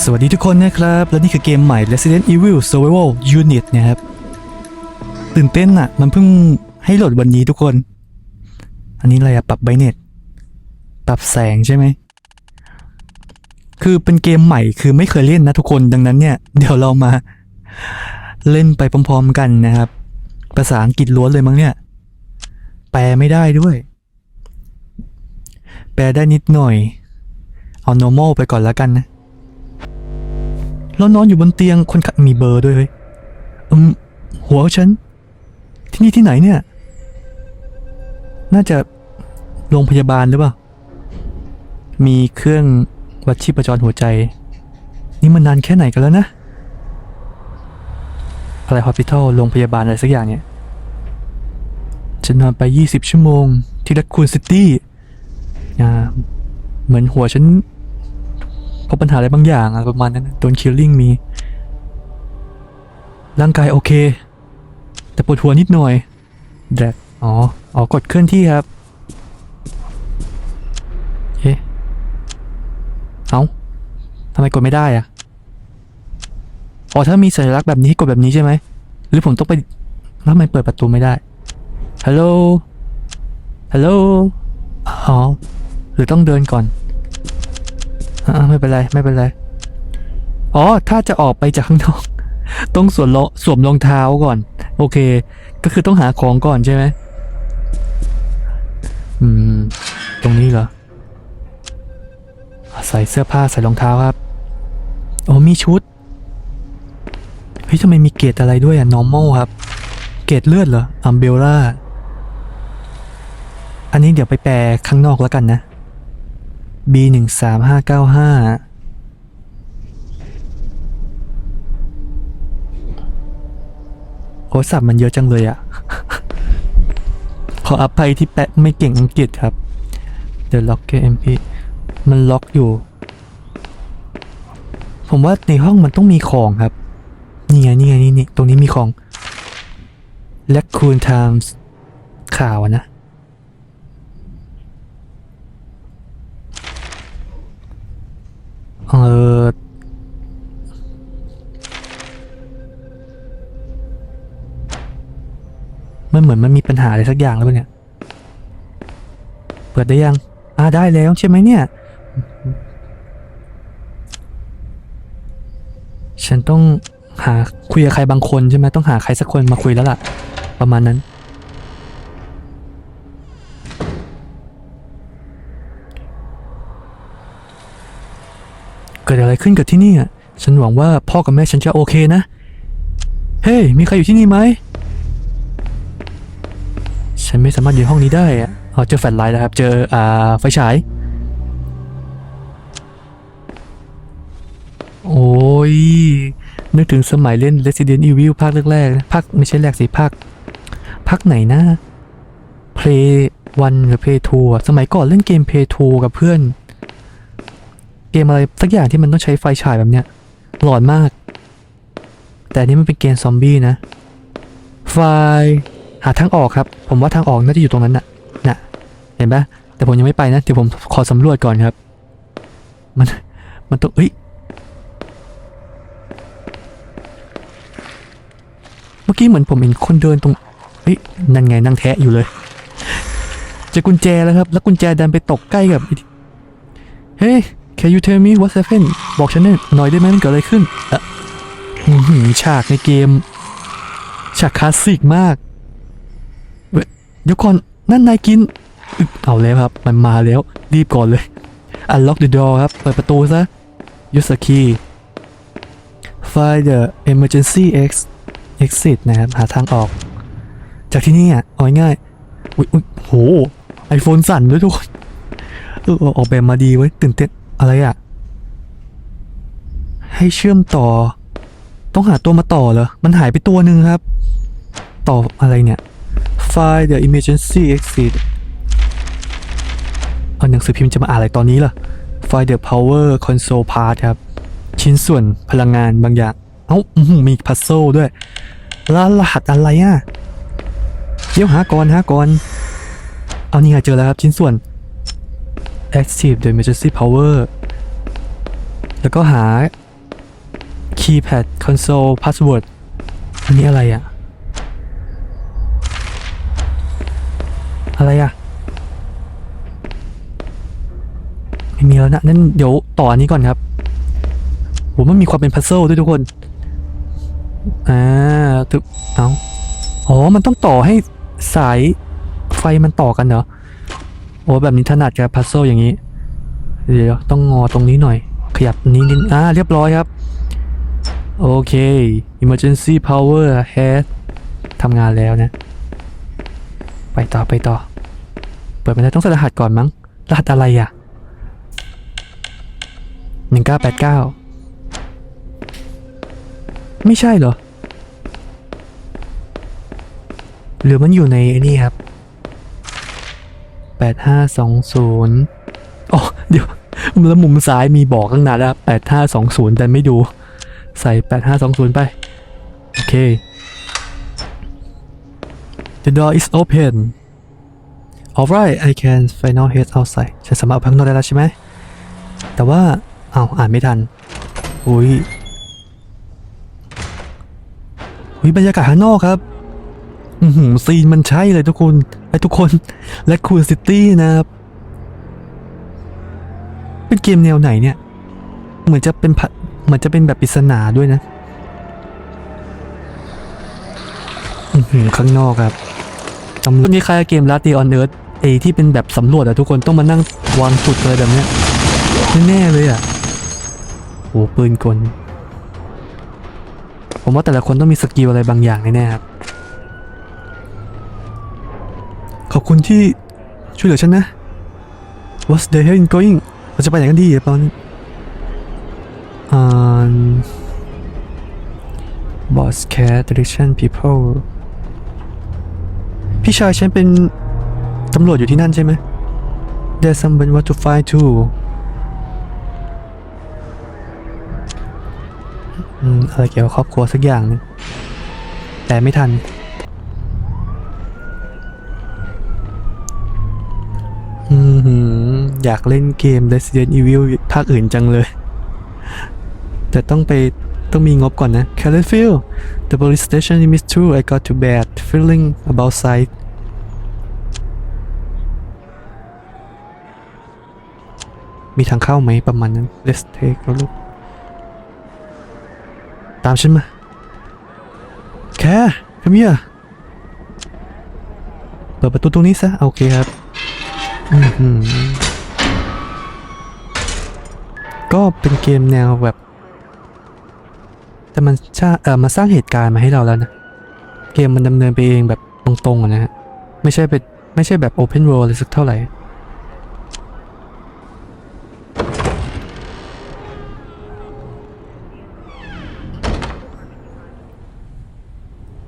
สวัสดีทุกคนนะครับ และนี่คือเกมใหม่ Resident Evil Survival Unit นะครับ ตื่นเต้นอะมันเพิ่งให้โหลดวันนี้ทุกคน อันนี้อะไรอะปรับไบเน็ตปรับแสงใช่ไหม คือเป็นเกมใหม่คือไม่เคยเล่นนะทุกคนดังนั้นเนี่ย เดี๋ยวเรามาเล่นไปพร้อมๆกันนะครับ ภาษาอังกฤษล้วนเลยมั้งเนี่ย แปลไม่ได้ด้วย แปลได้นิดหน่อย เอา normal ไปก่อนแล้วกันนะ แล้วนอนอยู่บนเตียงคนขับมีเบอร์ด้วยเฮ้ยอืมหัวฉัน ที่นี่ที่ไหนเนี่ย น่าจะโรงพยาบาลหรือเปล่า มีเครื่องวัดชีพจรหัวใจ นี่มันนานแค่ไหนกันแล้วนะ อะไรฮอสพิทอลโรงพยาบาลอะไรสักอย่างเนี่ยฉันนอนไป 20 ชั่วโมง ที่รักคูนซิตี้ อ่า เหมือนหัวฉัน พบปัญหาอะไรบางอย่างอะประมาณนั้นนะโดนคิลลิ่งมี ร่างกายโอเค แต่ปวดหัวนิดหน่อยแดกอ๋ออ๋อกดเคลื่อนที่ครับเอ๊ะเอาทำไมกดไม่ได้อะอ๋อถ้ามีสัญลักษณ์แบบนี้ให้กดแบบนี้ใช่ไหมหรือผมต้องไปแล้วทำไมเปิดประตูไม่ได้ฮัลโหลฮัลโหลอ๋อหรือต้องเดินก่อน อ่าไม่เป็นไรไม่เป็นไร อ๋อ ถ้าจะออกไปจากข้างนอก ต้องสวมรองสวมรองเท้าก่อน โอเค ก็คือต้องหาของก่อนใช่ไหมอืม ตรงนี้เหรอ ใส่เสื้อผ้าใส่รองเท้าครับ โอ้มีชุด เฮ้ยทำไมมีเกรดอะไรด้วยอะ normal ครับ เกรดเลือดเหรอ umbrella อันนี้เดี๋ยวไปแปลข้างนอกแล้วกันนะ B หนึ่งสามห้าเก้าห้าโอ้สับมันเยอะจังเลยอะขออภัยที่แปะไม่เก่งอังกฤษครับ The Locker MP มันล็อกอยู่ ผมว่าในห้องมันต้องมีของครับ นี่ไงนี่ไงนี่นี่ตรงนี้มีของ Raccoon Times ข่าวนะ เออมันเหมือนมันมีปัญหาอะไรสักอย่างแล้วเนี่ย เปิดได้ยัง อ่าได้แล้วใช่ไหมเนี่ย ฉันต้องหาคุยกับใครบางคนใช่ไหมต้องหาใครสักคนมาคุยแล้วล่ะ ประมาณนั้น กิดอะไรขึ้นกับที่นี่อะ ฉันหวังว่าพ่อกับแม่ฉันจะโอเคนะ เฮ้ย มีใครอยู่ที่นี่ไหม ฉันไม่สามารถอยู่ห้องนี้ได้อะเอาเจอแฟลชไลท์แล้วครับ เจออ่าไฟฉาย โอ้ย นึกถึงสมัยเล่น Resident Evil ภาคแรกๆภาคไม่ใช่แรกสิภาคภาคไหนนะ Play 1หรือ Play 2สมัยก่อนเล่นเกม Play 2กับเพื่อน เกมอะไรสักอย่างที่มันต้องใช้ไฟฉายแบบเนี้ยหลอนมาก แต่อันนี้มันเป็นเกมซอมบี้นะ ไฟหาทางออกครับ ผมว่าทางออกน่าจะอยู่ตรงนั้นน่ะน่ะ เห็นปะแต่ผมยังไม่ไปนะเดี๋ยวผมขอสำรวจก่อนครับ มันมันต้องเอ้ยเมื่อกี้เหมือนผมเห็นคนเดินตรงเฮ้ยนั่นไงนั่งแทะอยู่เลยเจอกุญแจแล้วครับ แล้วกุญแจดันไปตกใกล้กับเฮ้ย Can you tell me what happened บอกฉันหน่อยได้ไหมมันเกิดอะไรขึ้นอะฉากในเกม ฉากคลาสสิกมาก เดี๋ยวก่อนนั่นนายกินอึ๊บเอาแล้วครับ มันมาแล้ว รีบก่อนเลย unlock the door ครับ เปิดประตูซะ use the key find the emergency exit นะครับ หาทางออก จากที่นี่อะเอาง่ายอุ๊ยอุ๊ยโห ไอโฟนสั่นด้วยทุกคน เออออกแบบมาดีเว้ตื่นเต้น อะไรอะ่ะให้เชื่อมต่อ ต้องหาตัวมาต่อเหรอ มันหายไปตัวหนึ่งครับ ต่ออะไรเนี่ย Find the emergency exit เอาหนังสือพิมพ์จะมาอ่านอะไรตอนนี้ล่ะ Find the power console part ครับ ชิ้นส่วนพลังงานบางอย่าง เอ้ามีพัซโซด้วยแล้วรหัสอะไรอะ เดี๋ยวหาก่อนหาก่อน เอานี่ไงเจอแล้วครับชิ้นส่วน Active the emergency power แล้วก็หา keypad console password อันนี้อะไรอะอะไรอะไม่มีแล้วนะนั่นเดี๋ยวต่ออันนี้ก่อนครับโหมันมีความเป็นพัซเซิลด้วยทุกคน อ่าถึกเอาอ๋อ มันต้องต่อให้สายไฟมันต่อกันเหรอ โอ้แบบนี้ถนัดกับพัซเซิลอย่างนี้ เดี๋ยวต้องงอตรงนี้หน่อย ขยับนิดนิดอ่าเรียบร้อยครับ โอเค emergency power has ทำงานแล้วนะ ไปต่อไปต่อ เปิดไม่ได้ต้องใส่รหัสก่อนมั้ง รหัสอะไรอะหนึ่งเก้าแปดเก้าไม่ใช่เหรอ หรือมันอยู่ในนี่ครับ แปดห้าสองศูนย์อ๋อเดี๋ยวแล้วมุมซ้ายมีบอกตั้งนานแล้วแปดห้าสองศูนย์แต่ไม่ดู ใส่แปดห้าสองศูนย์ไป โอเค The door is open Alright I can final head outside ฉันสามารถออกไปข้างนอกได้แล้วใช่ไหม แต่ว่าอ้าวอ่านไม่ทัน อุ้ยอุ้ยบรรยากาศข้างนอกครับ อือหือซีนมันใช่เลยทุกคนไอ้ทุกคนและคูนซิตี้นะครับ เป็นเกมแนวไหนเนี่ย เหมือนจะเป็นเหมือนจะเป็นแบบปริศนาด้วยนะข้างนอกครับตำรวจมีใครเกมลัดดีออนเอิร์ธเอที่เป็นแบบสำรวจอะทุกคนต้องมานั่งวางจุดอะไรแบบเนี้ยแน่ๆเลยอะโหปืนกล ผมว่าแต่ละคนต้องมีสกิลอะไรบางอย่างแน่ๆครับ ข อบคุณที่ช่วยเหลือฉันนะ What's the hell going เราจะไปไหนกันดีตอนนี้อ่า Boss Cat Direction People พี่ชายฉันเป็นตำรวจอยู่ที่นั่นใช่ไหม There's someone want to find too อืมอะไรเกี่ยวกับครอบครัวสักอย่างนึงแต่ไม่ทัน อืมหื อยากเล่นเกม Resident Evil ภาคอื่นจังเลย แต่ต้องไปต้องมีงบก่อนนะ c a l i f i e l The police station in Miss True I got too bad feeling about sight มีทางเข้าไหมประมาณนั้น Let's take a look ตามฉันมา แค่ come here เปิดประตูตรงนี้ซะ โอเคครับ อือหือ ก็เป็นเกมแนวแบบ แต่มันชาเออมาสร้างเหตุการณ์มาให้เราแล้วนะ เกมมันดำเนินไปเองแบบตรงๆนะฮะ ไม่ใช่เป็นไม่ใช่แบบ Open World เลยสักเท่าไหร่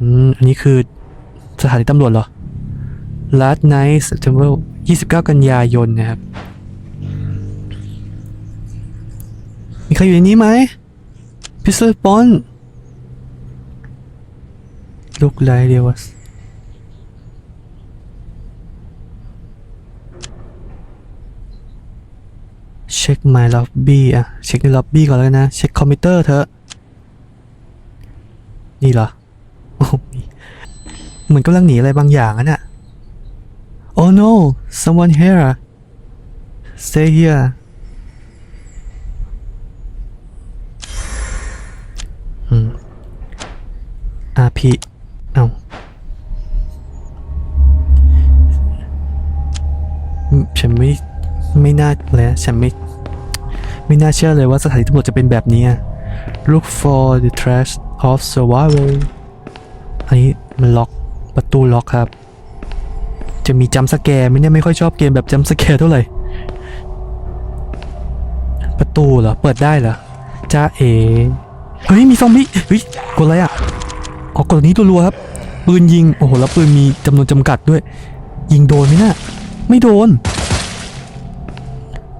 อืม อันนี้คือสถานีตำรวจเหรอ Last night September 29 กันยายนนะครับ มีใครอยู่ในนี้ไหมพิซซ่าปอนลูกไลเดียวสเช็ค my lobby อะเช็คใน lobby ก่อนแล้วกันะ เช็คคอมพิวเตอร์เถอะ นี่เหรอโอ้เหมือนกำลังหนีอะไรบางอย่างอะน่ะ Oh no someone here stay here อืม RP เอ้าฉันไม่ไม่น่าเลยฉันไม่ ไม่น่าเชื่อเลยว่าสถานีตำรวจจะเป็นแบบนี้อะ Look for the trash of survival อันนี้มันล็อกประตูล็อกครับ จะมีจัมสแกร์ไหมเนี่ยไม่ค่อยชอบเกมแบบจัมสแกร์เท่าไหร่ ประตูเหรอ เปิดได้เหรอจ้าเอ เฮ้ย มีซอมบี้ เฮ้ยกดอะไรอะ ออกกดนี้ตัวรัวครับ ปืนยิง โอ้โห แล้วปืนมีจำนวนจำกัดด้วย ยิงโดนไหมน่ะไม่โดน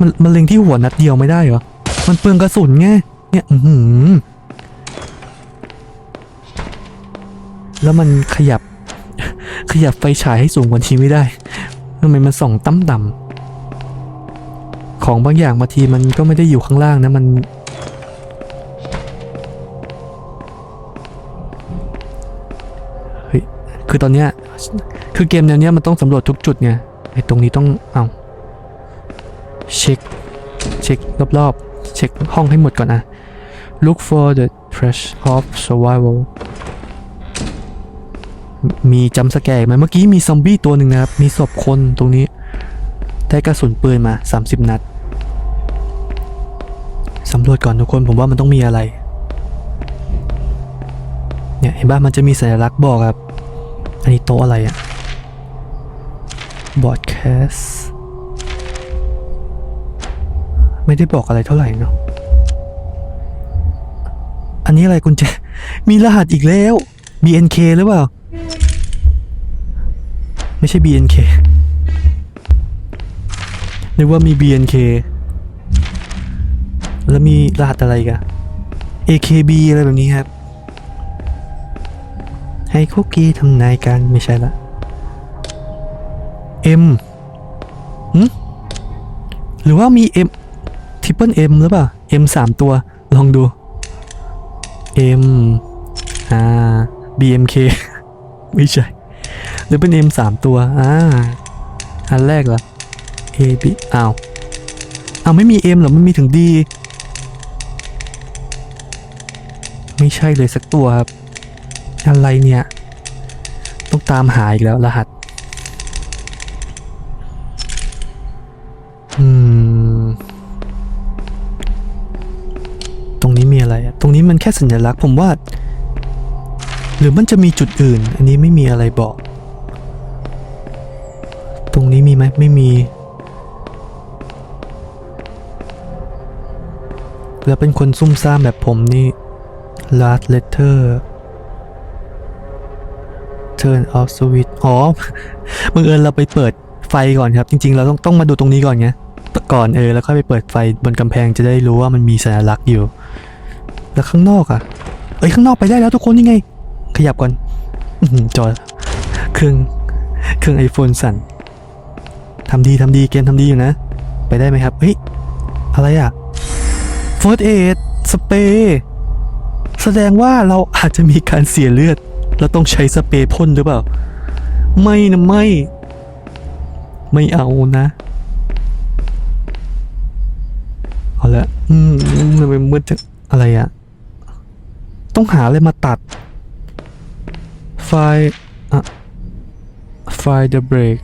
มันมันเล็งที่หัวนัดเดียวไม่ได้เหรอ มันเปลืองกระสุนไง เนี่ยอือหือแล้วมันขยับ ขยับไฟฉายให้สูงกว่านี้ไม่ได้ทำไมมันส่องตั้มต่ำของบางอย่างบาทีมันก็ไม่ได้อยู่ข้างล่างนะมัน คือตอนเนี้ยคือเกมแนวเนี้ยมันต้องสำรวจทุกจุดไงไอ้ตรงนี้ต้องเอาเช็คเช็ครอบๆเช็คห้องให้หมดก่อนอะ look for the trash of survival มีจำสแกร์ไหมเมื่อกี้มีซอมบี้ตัวหนึ่งนะครับ มีศพคนตรงนี้ ได้กระสุนปืนมา 30 นัดสำรวจก่อนทุกคนผมว่ามันต้องมีอะไร เนี่ยเห็นป่ะมันจะมีสัญลักษณ์บอกครับ อันนี้โต๊ะอะไรอะบอดแคสไม่ได้บอกอะไรเท่าไหร่เนาะอันนี้อะไรกุญแจ มีรหัสอีกแล้ว BNK หรือเปล่า ไม่ใช่ BNK นึกว่ามี BNK แล้วมีรหัสอะไรกัน AKB อะไรแบบนี้ครับ ให้คุกกี้ทำนายกันไม่ใช่ละ M หึหรือว่ามี M ทริปเปิล M หรือเปล่า M สามตัว ลองดู M อ่า BMK ไม่ใช่ หรือเป็น M สามตัว อ่า อันแรกเหรอ A B อ้าว อ้าวไม่มี M หรอ มันมีถึง D ไม่ใช่เลยสักตัวครับ อะไรเนี่ย ต้องตามหาอีกแล้วรหัส อืม ตรงนี้มีอะไร ตรงนี้มันแค่สัญลักษณ์ผมว่า หรือมันจะมีจุดอื่น อันนี้ไม่มีอะไรบอก ตรงนี้มีไหมไม่มีแล้วเป็นคนซุ่มซ่ามแบบผมนี่ last letter turn off switch อ๋อบังเอิญเราไปเปิดไฟก่อนครับ จริง ๆ เราต้องต้องมาดูตรงนี้ก่อนไงก่อนเออแล้วค่อยไปเปิดไฟบนกำแพงจะได้รู้ว่ามันมีสัญลักษณ์อยู่ แล้วข้างนอกอะ่ะ เอ้ยข้างนอกไปได้แล้วทุกคนยังไง ขยับก่อนอื้อหือจอเครื่องเครื่องไอโฟนสั่นทำดีทำดีเกมทำดีอยู่นะ ไปได้ไหมครับเฮ้ยอะไรอะ่ะ first aid สเปรย์แสดงว่าเราอาจจะมีการเสียเลือด เราต้องใช้สเปรย์พ่นหรือเปล่า ไม่นะไม่ ไม่เอานะ เอาละ อืมทำไมมืดจังอะไรอะต้องหาอะไรมาตัด ไฟอะ find the break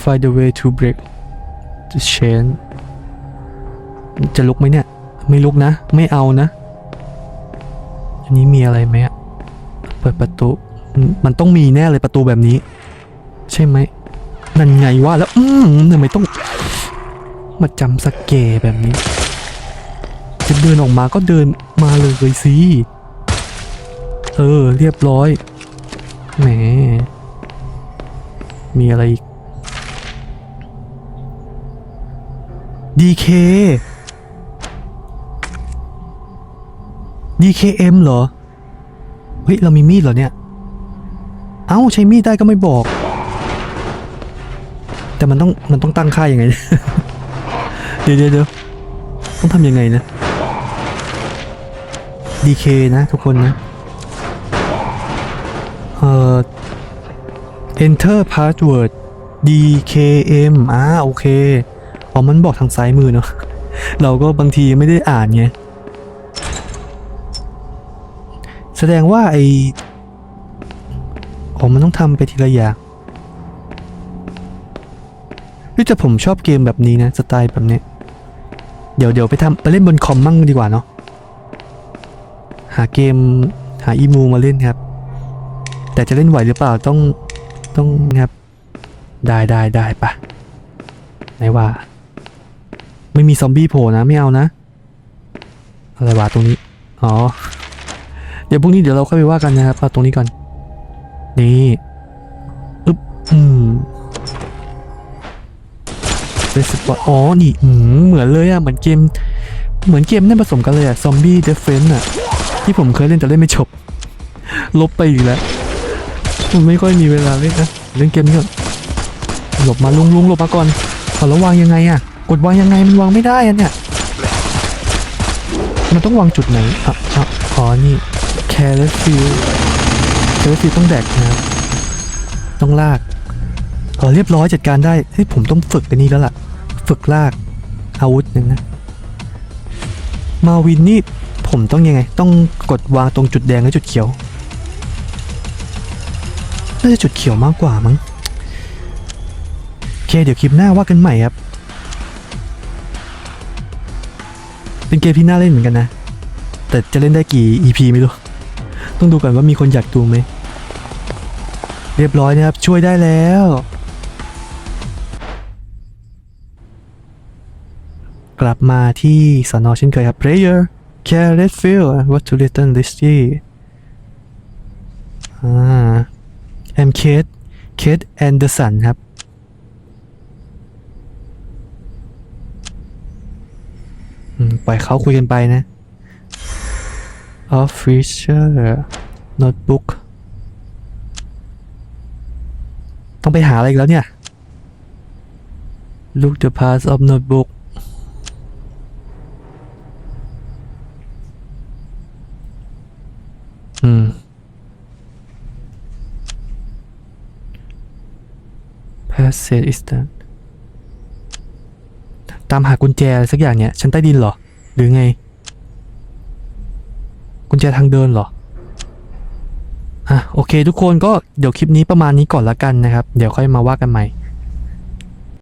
find the way to break the chain จะลุกไหมเนี่ย ไม่ลุกนะ ไม่เอานะ อันนี้มีอะไรไหมอะ เปิดประตู มันต้องมีแน่เลยประตูแบบนี้ ใช่ไหมนั่นไงว่าแล้ว อืมทำไมต้อง มาจำสเกแบบนี้ จะเดินออกมาก็เดินมาเลยสิ เออ เรียบร้อย แหม มีอะไรอีก DK DKM เคเอ็มเหรอ ฮ้ยเรามีมีดเหรอเนี่ย เอ้าใช้มีดได้ก็ไม่บอก แต่มันต้องมันต้องตั้งค่ายังไง เดี๋ยวเดี๋ยวเดี๋ยวต้องทำยังไงนะ DK นะทุกคนนะ เอ่อ enter password DKM อ่าโอเค อ๋อ มันบอกทางซ้ายมือเนาะ เราก็บางทีไม่ได้อ่านไง แสดงว่าไออ๋อมันต้องทำไปทีละอย่างเฮ้ยแต่ผมชอบเกมแบบนี้นะสไตล์แบบนี้ เดี๋ยวเดี๋ยวไปทำไปเล่นบนคอมมั่งดีกว่าเนาะหาเกมหาอีมูมาเล่นครับ แต่จะเล่นไหวหรือเปล่าต้องต้องครับ ได้ได้ได้ปะไหนว่า ไม่มีซอมบี้โผล่นะไม่เอานะ อะไรวะตรงนี้ อ๋อ เดี๋ยวพรุ่งนี้เดี๋ยวเราค่อยไปว่ากันนะครับเอาตรงนี้ก่อน นี่อึ๊บอืมเรสปอร์อ๋อ นี่อืมเหมือนเลยอะเหมือนเกม เหมือนเกมนั่นผสมกันเลยอะซอมบี้เดฟเฟนอะที่ผมเคยเล่นแต่เล่นไม่จบ ลบไปอีกแล้ว ผมไม่ค่อยมีเวลาเล่นนะเล่นเกมนี้ก่อนหลบมาลุงลุงหลบมาก่อนเอาแล้ววางยังไงอะกดวางยังไงมันวางไม่ได้อะเนี่ย มันต้องวางจุดไหนอะอะอ๋อนี่ careless view อร์ฟิลต้องแดกนะครับต้องลากเอเรียบร้อยจัดการได้เฮ้ยผมต้องฝึกอันนี้แล้วล่ะ ฝึกลากอาวุธหนึ่งนะมาวินนี่ผมต้องยังไง ต้องกดวางตรงจุดแดงและจุดเขียวน่าจะจุดเขียวมากกว่ามั้งโอเคเดี๋ยวคลิปหน้าว่ากันใหม่ครับ เป็นเกมที่น่าเล่นเหมือนกันนะ แต่จะเล่นได้กี่ EP ไม่รู้ ต้องดูก่อนว่ามีคนอยากดูไหม เรียบร้อยนะครับ ช่วยได้แล้ว กลับมาที่สอนอเช่นเคยครับ Player Care Redfield What to Little Listy อ่า I'm Kate Kate Anderson ครับปล่อยเขาคุยกันไปนะ Official Notebook ต้องไปหาอะไรอีกแล้วเนี่ย Look the parts of notebook อืม Passage is that ตามหากุญแจอะไรสักอย่างเนี่ย ชั้นใต้ดินเหรอ หรือไง ญแจทางเดินเหรออะโอเคทุกคนก็เดี๋ยวคลิปนี้ประมาณนี้ก่อนละกันนะครับ เดี๋ยวค่อยมาว่ากันใหม่